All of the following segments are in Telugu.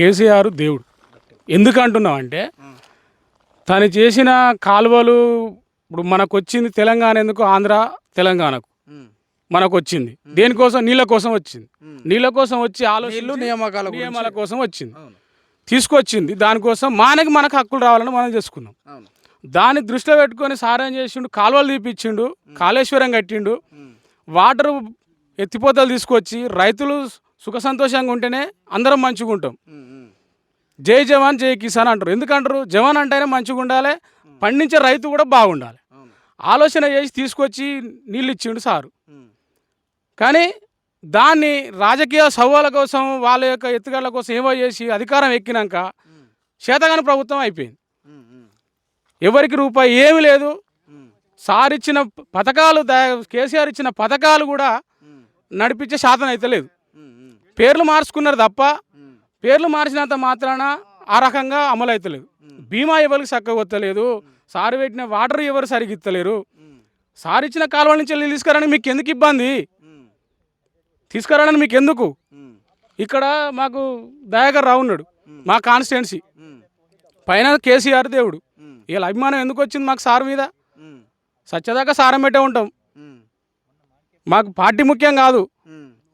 కేసీఆర్ దేవుడు. ఎందుకు అంటున్నాం అంటే తను చేసిన కాలువలు ఇప్పుడు మనకు వచ్చింది తెలంగాణ ఎందుకు? ఆంధ్ర తెలంగాణకు. మనకు వచ్చింది దేనికోసం? నీళ్ళ కోసం వచ్చింది. నీళ్ళ కోసం వచ్చి నీళ్ళు ఆలోచన నియామకాల. నియమాల కోసం వచ్చింది. తీసుకొచ్చింది. దానికోసం మానకి మనకు హక్కులు రావాలని మనం చేసుకున్నాం. దాన్ని దృష్టిలో పెట్టుకొని సారం చేసిండు కాలువలు తీపిచ్చిండు కాళేశ్వరం కట్టిండు. వాటర్ ఎత్తిపోతలు తీసుకొచ్చి రైతులు సుఖ సంతోషంగా ఉంటేనే అందరం మంచిగా ఉంటాం జై జవాన్ జై కిసాన్ అంటారు. ఎందుకంటారు? జవాన్ అంటేనే మంచిగా ఉండాలి పండించే రైతు కూడా బాగుండాలి. ఆలోచన చేసి తీసుకొచ్చి నీళ్ళు ఇచ్చిండు సారు. కానీ దాన్ని రాజకీయ సవాళ్ళ కోసం వాళ్ళ యొక్క ఎత్తుగడల కోసం ఏమో చేసి అధికారం ఎక్కినాక చేతగాని ప్రభుత్వం అయిపోయింది. ఎవరికి రూపాయి ఏమీ లేదు. సార్ ఇచ్చిన పథకాలు కేసీఆర్ ఇచ్చిన పథకాలు కూడా నడిపించే శాతం అయితే లేదు. పేర్లు మార్చుకున్నారు తప్ప పేర్లు మార్చినంత మాత్రాన ఆ రకంగా అమలు అవుతలేదు బీమా ఎవరికి చక్కగా వస్తలేదు సారు పెట్టిన వాటర్ ఎవరు సరిగ్గా ఇస్తలేరు సార్ ఇచ్చిన కాలువల నుంచి నీళ్ళు తీసుకురావడానికి మీకు ఎందుకు ఇబ్బంది? తీసుకురావడానికి మీకు ఎందుకు? ఇక్కడ మాకు దయాకర్ రావు ఉన్నాడు మా కాన్స్టిట్యున్సీ. పైన కేసీఆర్ దేవుడు. వీళ్ళ అభిమానం ఎందుకు వచ్చింది మాకు సార్ మీద? సత్యదాకా సారం పెట్టే ఉంటాం. మాకు పార్టీ ముఖ్యం కాదు.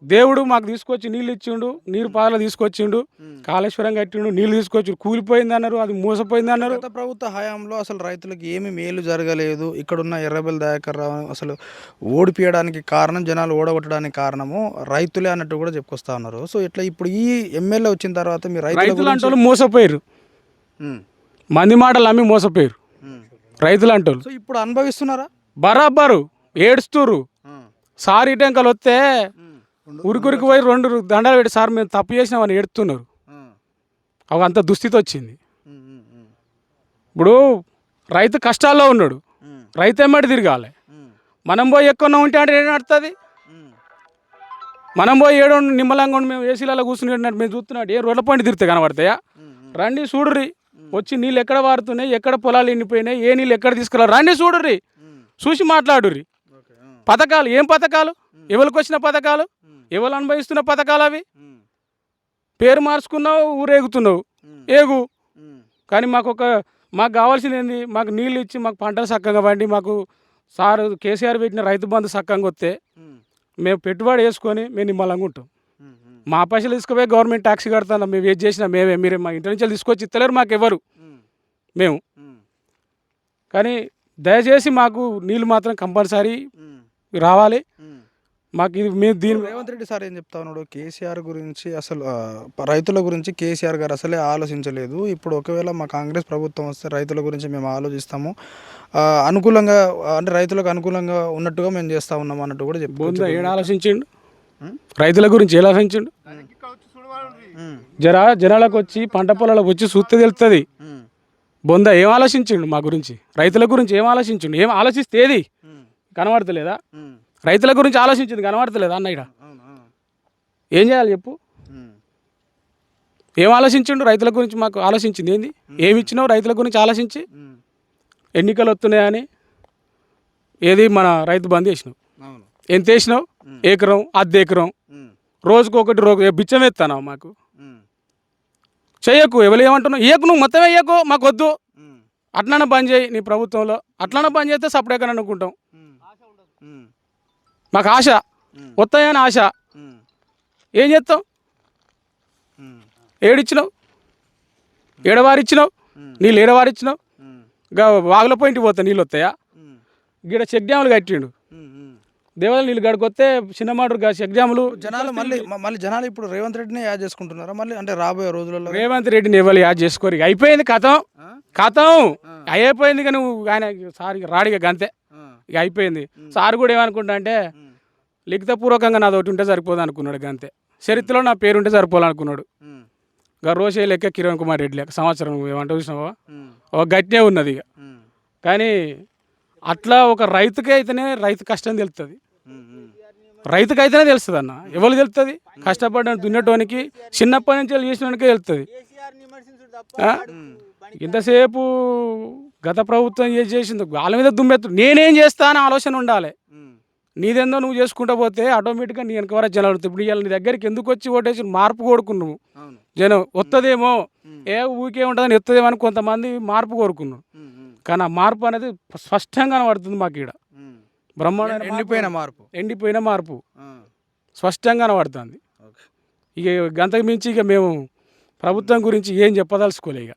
దేవుడు మాకు తీసుకొచ్చి నీళ్ళు ఇచ్చిండు నీరు పాదలు తీసుకొచ్చిండు కాళేశ్వరం కట్టిండు నీళ్ళు తీసుకొచ్చి కూలిపోయింది అన్నారు అది మోసపోయింది అన్నారు గత ప్రభుత్వ హయాంలో అసలు రైతులకు ఏమి మేలు జరగలేదు. ఇక్కడున్న ఎర్రబెల్ దయాకర్ రావు అసలు ఓడిపియడానికి కారణం జనాలు ఓడగొట్టడానికి కారణము రైతులే అన్నట్టు కూడా చెప్పుకొస్తా ఉన్నారు. సో ఇట్లా ఇప్పుడు ఈ ఎమ్మెల్యే వచ్చిన తర్వాత మీ రైతుల అంటే మోసపోయారు మంది మాటలు అమ్మి మోసపోయారు. రైతులు సో ఇప్పుడు అనుభవిస్తున్నారా? బరాబరు ఏడుస్తురు సార్ ఇటంకలు వస్తే ఉరికురికి పోయి రెండు దండాలు పెట్టి సార్ మేము తప్పు చేసినామని ఏడుతున్నారు. అవి అంత దుస్థితి వచ్చింది. ఇప్పుడు రైతు కష్టాల్లో ఉన్నాడు. రైతు ఎమ్మడి తిరగాలి. మనం పోయి ఎక్కువ ఉంటే అంటే ఏం నడుతుంది? మనం పోయి ఏడు నిమ్మలంగా ఉండి మేము ఏసీలలో కూర్చున్నట్టు మేము చూస్తున్నట్టు ఏ రోడ్ల పండి తిరిగితే కనబడతాయా? రండి చూడుర్రి. వచ్చి నీళ్ళు ఎక్కడ వారుతున్నాయి? ఎక్కడ పొలాలు ఎండిపోయినాయి? ఏ నీళ్ళు ఎక్కడ తీసుకురా రండి చూడుర్రి. చూసి మాట్లాడుర్రి. పథకాలు ఏం పథకాలు? ఎవరికి వచ్చిన పథకాలు? ఎవరు అనుభవిస్తున్న పథకాలు అవి? పేరు మార్చుకున్నావు ఊరేగుతున్నావు. ఏగు. కానీ మాకు ఒక మాకు కావాల్సింది ఏంది? మాకు నీళ్ళు ఇచ్చి మాకు పంటలు చక్కగా పండి మాకు సార్ కేసీఆర్ పెట్టిన రైతు బంధు చక్కగా వస్తే మేము పెట్టుబడి వేసుకొని మేము నిమ్మలంగా ఉంటాం. మా పైసలు తీసుకుపోయి గవర్నమెంట్ ట్యాక్స్ కడతాం మేము ఏది చేసినా మేమే మీరే మా ఇంటి నుంచి తీసుకొచ్చి ఇస్తలేరు మాకు ఎవరు మేము. కానీ దయచేసి మాకు నీళ్ళు మాత్రం కంపల్సరీ రావాలి. మాకు ఇది మేము దీని రేవంత్ రెడ్డి సార్ ఏం చెప్తా ఉన్నాడు? కేసీఆర్ గురించి అసలు రైతుల గురించి కేసీఆర్ గారు అసలే ఆలోచించలేదు. ఇప్పుడు ఒకవేళ మా కాంగ్రెస్ ప్రభుత్వం వస్తే రైతుల గురించి మేము ఆలోచిస్తాము. అనుకూలంగా అంటే రైతులకు అనుకూలంగా ఉన్నట్టుగా మేము చేస్తా ఉన్నాం అన్నట్టు కూడా చెప్పు బొంద ఏడు ఆలోచించిండు? రైతుల గురించి ఎలా ఆలోచించిండు? జర జనాలకు వచ్చి పంట పొలాలకు వచ్చి చూస్తే తెలుస్తుంది బొంద ఏం ఆలోచించిండు మా గురించి? రైతుల గురించి ఏం ఆలోచించిండు? ఏం ఆలోచిస్తే ఏది? కనబడతలేదా? రైతుల గురించి ఆలోచించింది కనబడతలేదు అన్న ఇక్కడ ఏం చేయాలి చెప్పు? ఏం ఆలోచించిండు? రైతుల గురించి మాకు ఆలోచించింది. ఏంది? ఏమి ఇచ్చినావు? రైతుల గురించి ఆలోచించి. ఎన్నికలు వస్తున్నాయని ఏది మన రైతు బంద్ చేసినావు. ఎంత వేసినావు? ఎకరం అర్ధ ఎకరం. రోజుకు ఒకటి రోజు బిచ్చం ఎత్తాను మాకు? చేయకు ఎవరు ఏమంటున్నావు? ఏకు నువ్వు మొత్తం వేయకు మాకు వద్దు. అట్లనే బంద్ చేయి నీ ప్రభుత్వంలో. అట్లనే బంద్ చేస్తే సపరేట్గా అనుకుంటాం మాకు ఆశ. వస్తాయని ఆశ. ఏం చేస్తాం? ఏడిచ్చినావు ఏడవారిచ్చినావు నీళ్ళు ఏడవారిచ్చినావు గా వాగుల పోయింటి పోతా నీళ్ళు వస్తాయా గీడ చెక్ డ్యాములు కట్టిండు దేవాల నీళ్ళు గడికొస్తే చిన్నమాడు చెక్ డ్యాములు జనాలు మళ్ళీ మళ్ళీ జనాలు ఇప్పుడు రేవంత్ రెడ్డిని యాడ్ చేసుకుంటున్నారా? మళ్ళీ అంటే రాబోయే రోజులలో రేవంత్ రెడ్డిని ఎవరు యాడ్ చేసుకోరు. ఇక అయిపోయింది కథం. కథం. అయిపోయింది ఇక నువ్వు ఆయన సార్ రాడిగా గంతే. ఇక అయిపోయింది. సార్ కూడా ఏమనుకుంటా అంటే లిఖితపూర్వకంగా నాది ఒకటి ఉంటే సరిపోదు అనుకున్నాడు గంతే చరిత్రలో నా పేరు ఉంటే సరిపోవాలనుకున్నాడు. ఇక రోషే లెక్క కిరణ్ కుమార్ రెడ్డి లెక్క సంవత్సరం ఏమంటావు చూసినావా? ఒక గట్టినే ఉన్నది ఇక. కానీ అట్లా ఒక రైతుకే అయితేనే రైతు కష్టం తెలుస్తుంది రైతుకి అయితేనే తెలుస్తుంది అన్న. ఎవరు తెలుస్తుంది కష్టపడిన దున్నటోనికి చిన్నప్పటి నుంచి వెళ్ళి చేసినోనికే తెలుస్తుంది? ఇంతసేపు గత ప్రభుత్వం ఏం చేసింది వాళ్ళ మీద దుమ్మెత్తు. నేనేం చేస్తా అని ఆలోచన ఉండాలి. నీదేందో నువ్వు చేసుకుంటా పోతే ఆటోమేటిక్గా నీ వెనక వరకు జనాలు. ఇప్పుడు ఇవాళ నీ దగ్గరికి ఎందుకు వచ్చి ఓటేసి మార్పు కోరుకున్నావు? జనం వస్తుందేమో ఏ ఊరికే ఉంటుందని వస్తుందేమో అని కొంతమంది మార్పు కోరుకున్నారు. కానీ ఆ మార్పు అనేది స్పష్టంగా కనబడుతుంది మాకు ఇక్కడ బ్రహ్మాండ ఎండిపోయిన మార్పు. ఎండిపోయిన మార్పు. స్పష్టంగా కనబడుతుంది. ఇక గంతకు మించి ఇక మేము ప్రభుత్వం గురించి ఏం చెప్పదలుచుకోలే ఇక.